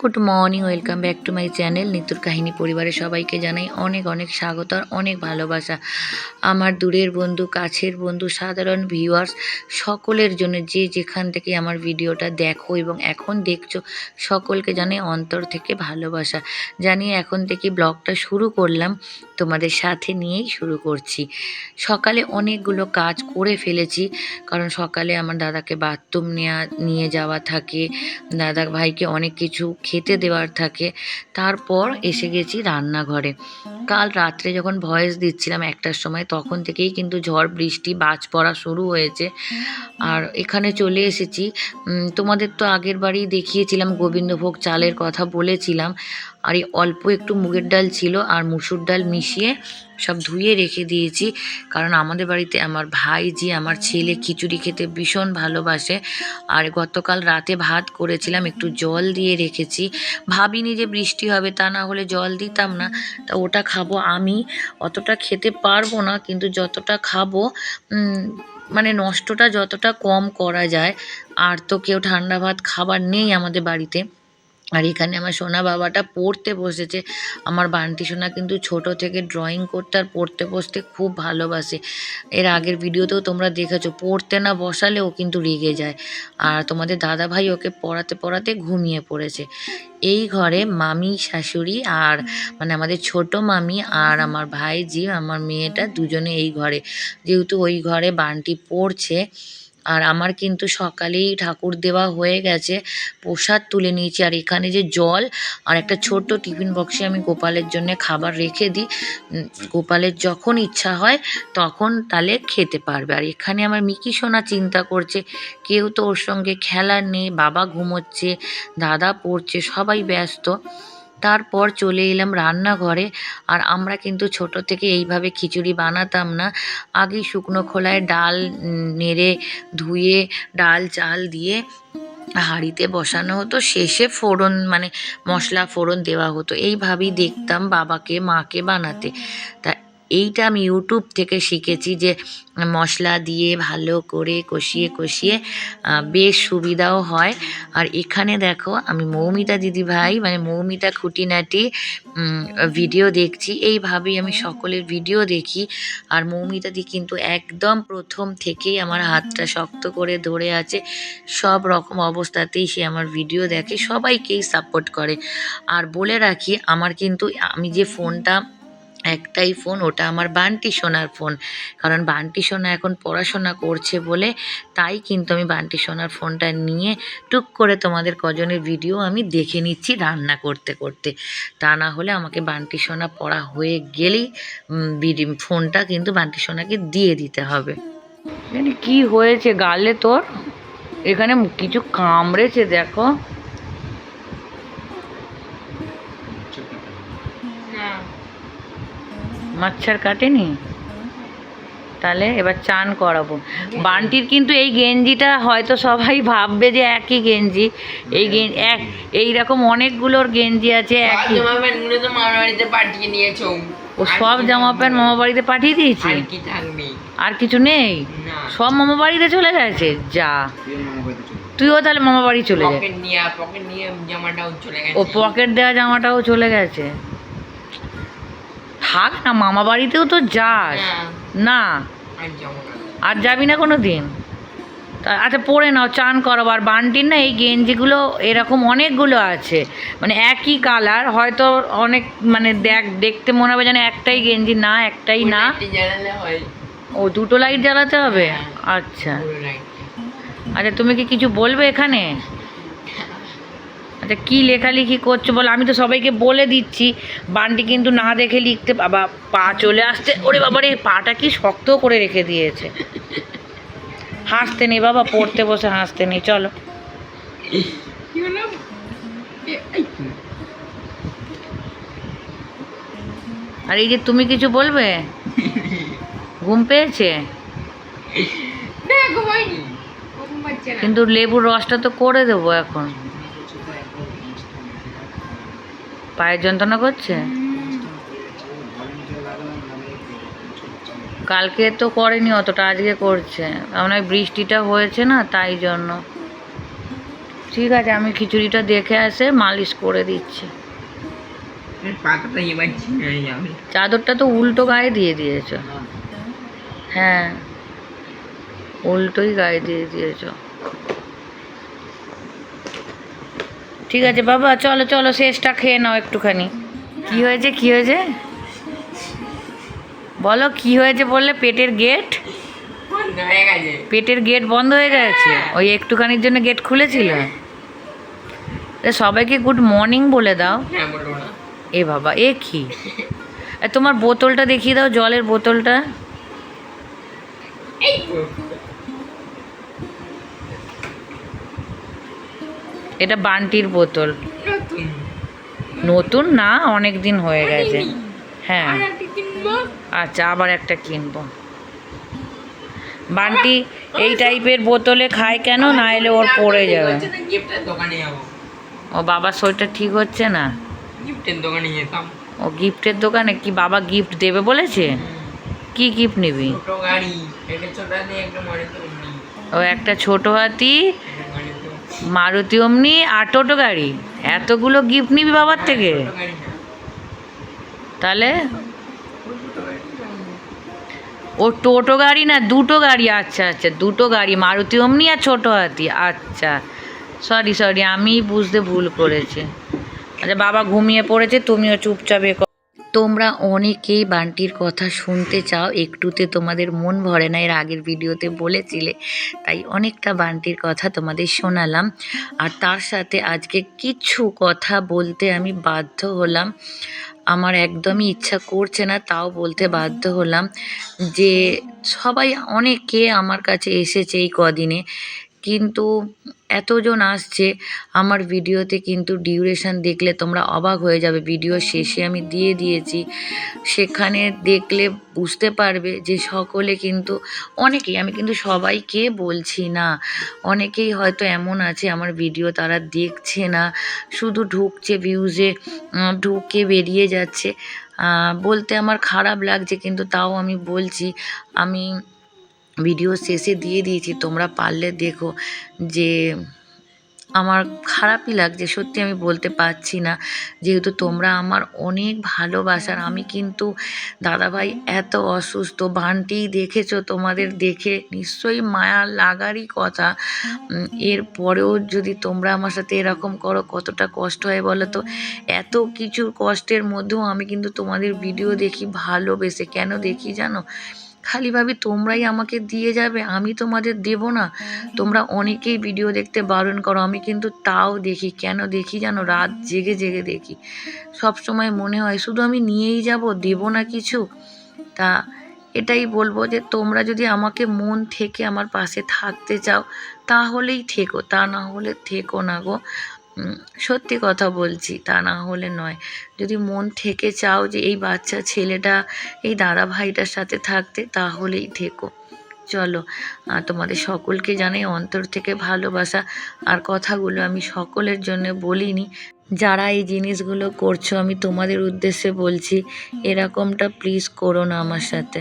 Good morning, welcome back to my channel. নিতুর কাহিনী পরিবারের সবাইকে জানাই অনেক অনেক স্বাগত আর অনেক ভালোবাসা। আমার দূরের বন্ধু, কাছের বন্ধু, সাধারণ ভিউয়ার্স সকলের জন্য যে যেখান থেকে আমার ভিডিওটা দেখো এবং এখন দেখছ, সকলকে জানাই অন্তর থেকে ভালোবাসা। জানিয়ে এখন থেকে ব্লগটা শুরু করলাম, তোমাদের সাথে নিয়েই শুরু করছি। সকালে অনেকগুলো কাজ করে ফেলেছি, কারণ সকালে আমার দাদাকে বাথরুম নেওয়া নিয়ে যাওয়া থাকে, দাদা ভাইকে অনেক কিছু খেতে দেওয়ার থাকে। তারপর এসে গেছি রান্নাঘরে। কাল রাত্রে যখন ভয়েস দিচ্ছিলাম একটার সময়, তখন থেকেই কিন্তু ঝড়, বৃষ্টি, বাজ পড়া শুরু হয়েছে। আর এখানে চলে এসেছি। তোমাদের তো আগের বারেই দেখিয়েছিলাম, গোবিন্দভোগ চালের কথা বলেছিলাম। আর এই অল্প একটু মুগের ডাল ছিল আর মুসুর ডাল মিশিয়ে সব ধুয়ে রেখে দিয়েছি। কারণ আমাদের বাড়িতে আমার ভাই যে আমার ছেলে খিচুড়ি খেতে ভীষণ ভালোবাসে। আর গতকাল রাতে ভাত করেছিলাম, একটু জল দিয়ে রেখেছি। ভাবিনি যে বৃষ্টি হবে, তা না হলে জল দিতাম না। তা ওটা খাব আমি। অতটা খেতে পারব না, কিন্তু যতটা খাব মানে নষ্টটা যতটা কম করা যায়। আর তো কেউ ঠান্ডা ভাত খাবার নেই আমাদের বাড়িতে। আর এখানে আমার সোনা বাবাটা পড়তে বসেছে। আমার বান্টি সোনা কিন্তু ছোট থেকে ড্রয়িং করতে আর পড়তে বসতে খুব ভালোবাসে। এর আগের ভিডিওতেও তোমরা দেখেছ, পড়তে না বসালে ও কিন্তু রেগে যায়। আর তোমাদের দাদা ভাই ওকে পড়াতে পড়াতে ঘুমিয়ে পড়েছে। এই ঘরে মামি, শাশুড়ি আর মানে আমাদের ছোট মামি আর আমার ভাইজি, আমার মেয়েটা দুজনে এই ঘরে। যেহেতু ওই ঘরে বান্টি পড়ছে আর আমার কিন্তু সকালেই ঠাকুর দেওয়া হয়ে গেছে, প্রসাদ তুলে নিয়েছি। আর এখানে যে জল আর একটা ছোট্ট টিফিন বক্সে আমি গোপালের জন্য খাবার রেখে দিই। গোপালের যখন ইচ্ছা হয় তখন তাহলে খেতে পারবে। আর এখানে আমার মিকি সোনা চিন্তা করছে, কেউ তো ওর সঙ্গে খেলার নেই, বাবা ঘুমোচ্ছে, দাদা পড়ছে, সবাই ব্যস্ত। তারপর চলে এলাম রান্নাঘরে। আর আমরা কিন্তু ছোট থেকে এইভাবে খিচুড়ি বানাতাম না। আগে শুকনো খোলায় ডাল নেড়ে ধুয়ে, ডাল চাল দিয়ে হাঁড়িতে বসানো হতো। শেষে ফোড়ন মানে মশলা ফোড়ন দেওয়া হতো। এইভাবেই দেখতাম বাবাকে, মাকে বানাতে। তা এইটা আমি ইউটিউব থেকে শিখেছি যে মশলা দিয়ে ভালো করে কষিয়ে কষিয়ে বেশ সুবিধাও হয়। আর এখানে দেখো, আমি মৌমিতা দিদি ভাই মানে মৌমিতা খুঁটিনাটি ভিডিও দেখছি। এইভাবেই আমি সকলের ভিডিও দেখি। আর মৌমিতা দি কিন্তু একদম প্রথম থেকেই আমার হাতটা শক্ত করে ধরে আছে। সব রকম অবস্থাতেই সে আমার ভিডিও দেখে, সবাইকেই সাপোর্ট করে। আর বলে রাখি, আমার কিন্তু, আমি যে ফোনটা একটাই ফোন, ওটা আমার বান্টি সোনার ফোন। কারণ বান্টি সোনা এখন পড়াশোনা করছে বলে তাই কিন্তু আমি বান্টি সোনার ফোনটা নিয়ে টুক করে তোমাদের কজনের ভিডিও আমি দেখে নিচ্ছি রান্না করতে করতে। তা না হলে আমাকে বান্টি সোনা পড়া হয়ে গেলেই ফোনটা কিন্তু বান্টি সোনাকে দিয়ে দিতে হবে। কি হয়েছে গালে তোর? এখানে কিছু কামড়েছে, দেখো। মাচ্ছার কাটেনি? তাহলে এবার চান করাবো। বান্টির কিন্তু এই গেঞ্জিটা হয়তো সবাই ভাববে যে একই গেঞ্জি। এই গেঞ্জি এক এইরকম অনেকগুলোর গেঞ্জি আছে একই। পাঠিয়ে নিয়েছো। ও সব জামা প্যান্ট মামা বাড়িতে পাঠিয়ে দিয়েছি? আর কিছু নেই? সব মামা বাড়িতে চলে গেছে? যা। তুইও তাহলে মামা বাড়ি চলে যা। পকেট নিয়ে পকেট নিয়ে জামাটাও চলে গেছে। ও পকেট দেওয়া জামাটাও চলে গেছে। থাক না মামা বাড়িতেও তো যাস। হ্যাঁ, না। আর যাব না কোনো দিন? আচ্ছা পরে নাও চান করাবো আর বান্টির না এই গেঞ্জিগুলো এরকম অনেকগুলো আছে। মানে একই কালার হয়তো অনেক মানে দেখ দেখতে মনে হবে যেন একটাই গেঞ্জি না একটাই না। ও দুটো লাইট জ্বালাতে হবে? হ্যাঁ। আচ্ছা। আচ্ছা তুমি কি কিছু বলবে এখানে? আচ্ছা কী লেখালেখি করছ বলো? আমি তো সবাইকে বলে দিচ্ছি। বান্টি কিন্তু না দেখে লিখতে বাবা পা চলে আসছে। ওরে বাবা রে পাটা কি শক্ত করে রেখে দিয়েছে। হাসতে নেই বাবা পড়তে বসে হাসতে নেই চলো। আর এই যে তুমি কিছু বলবে? ঘুম পেয়েছে? কিন্তু লেবুর রসটা তো করে দেবো এখন। পায়ের যন্ত্রণা করছে? কালকে তো করেনি অতটা আজকে করছে। আমার বৃষ্টিটা হয়েছে না তাই জন্য। ঠিক আছে আমি খিচুড়িটা দেখে আসে মালিশ করে দিচ্ছি। চাদরটা তো উল্টো গায়ে দিয়ে দিয়েছ। হ্যাঁ উল্টোই গায়ে দিয়ে দিয়েছ। ঠিক আছে বাবা চলো চলো শেষটা খেয়ে নাও একটুখানি। কি হয়েছে কি হয়েছে? বলো কি হয়েছে বললে পেটের গেট পেটের গেট বন্ধ হয়ে গেছে। ওই একটুখানির জন্য গেট খুলেছিল। সবাইকে গুড মর্নিং বলে দাও। হ্যাঁ বলব না এ বাবা এ কি? তোমার বোতলটা দেখিয়ে দাও জলের বোতলটা। এটা বান্টির বোতল। নতুন না অনেক দিন হয়ে গেছে। হ্যাঁ। আচ্ছা আবার একটা কিনবো। বান্টি এই টাইপের বোতলে খায় কেন? না এলে ওর পড়ে যাবে। ও বাবার শরীরটা ঠিক হচ্ছে না? গিফটের দোকানে যেতাম। ও গিফটের দোকানে কি বাবা গিফট দেবে বলেছে? কি গিফট নিবি? ও একটা ছোট হাতি মারুতি অমনি আর টোটো গাড়ি। এতগুলো গিফট নিবি বাবার থেকে? তাহলে? ও টোটো গাড়ি না, দুটো গাড়ি আচ্ছা আচ্ছা দুটো গাড়ি, মারুতি অমনি আর ছোট হাতি আচ্ছা। সরি সরি আমি বুঝতে ভুল করেছি। আচ্ছা বাবা ঘুমিয়ে পড়েছে, তুমিও চুপচাপ তোমরা অনেকেই বান্টির কথা শুনতে চাও, একটুতে তোমাদের মন ভরে না, এর আগের ভিডিওতে বলেছিলে, তাই অনেকটা বান্টির কথা তোমাদের শোনালাম। আর তার সাথে আজকে কিছু কথা বলতে আমি বাধ্য হলাম। আমার একদমই ইচ্ছা করছে না, তাও বলতে বাধ্য হলাম যে, সবাই অনেকে আমার কাছে এসেছে এই কদিনে। কিন্তু এতজন আসছে, আমার ভিডিওতে কিন্তু ডিউরেশন দেখলে তোমরা অবাক হয়ে যাবে। ভিডিও শেষে আমি দিয়ে দিয়েছি। সেখানে দেখলে বুঝতে পারবে যে সকলে কিন্তু, অনেকেই, আমি কিন্তু সবাইকে বলছি না। অনেকেই হয়তো এমন আছে, আমার ভিডিও তারা দেখছে না। শুধু ঢুকছে ভিউজে ঢুকে বেরিয়ে যাচ্ছে। বলতে আমার খারাপ লাগছে, কিন্তু তাও আমি বলছি, আমি ভিডিও শেষে দিয়ে দিয়েছি, তোমরা পারলে দেখো যে আমার খারাপই লাগছে, সত্যি আমি বলতে পারছি না। যেহেতু তোমরা আমার অনেক ভালোবাসার, আমি কিন্তু দাদাভাই এত অসুস্থ, বানটি দেখেছ তোমাদের দেখে? নিশ্চয়ই মায়া লাগারই কথা। এর পরেও যদি তোমরা আমার সাথে এরকম করো, কতটা কষ্ট হয় বলো তো? এত কিছু কষ্টের মধ্যেও আমি কিন্তু তোমাদের ভিডিও দেখি, ভালোবেসে। কেন দেখি জানো? খালি ভাবি তোমরাই আমাকে দিয়ে যাবে আমি তোমাদের দেব না। তোমরা অনেকেই ভিডিও দেখতে বারণ করো আমি কিন্তু তাও দেখি। কেন দেখি জানো? রাত জেগে জেগে দেখি। সব সময় মনে হয় শুধু আমি নিয়েই যাব দেব না কিছু? তা এটাই বলব যে তোমরা যদি আমাকে মন থেকে আমার পাশে থাকতে চাও তাহলেই থেকো। তা না হলে থেকো না গো। সত্যি কথা বলছি, তা না হলে নয়। যদি মন থেকে চাও যে এই বাচ্চা ছেলেটা, এই দাদা ভাইটার সাথে থাকতে, তাহলেই থেকো। চলো তোমাদের সকলকে জানাই অন্তর থেকে ভালোবাসা। আর কথাগুলো আমি সকলের জন্য বলিনি। যারা এই জিনিসগুলো করছ, আমি তোমাদের উদ্দেশ্যে বলছি, এরকমটা প্লিজ করো না আমার সাথে।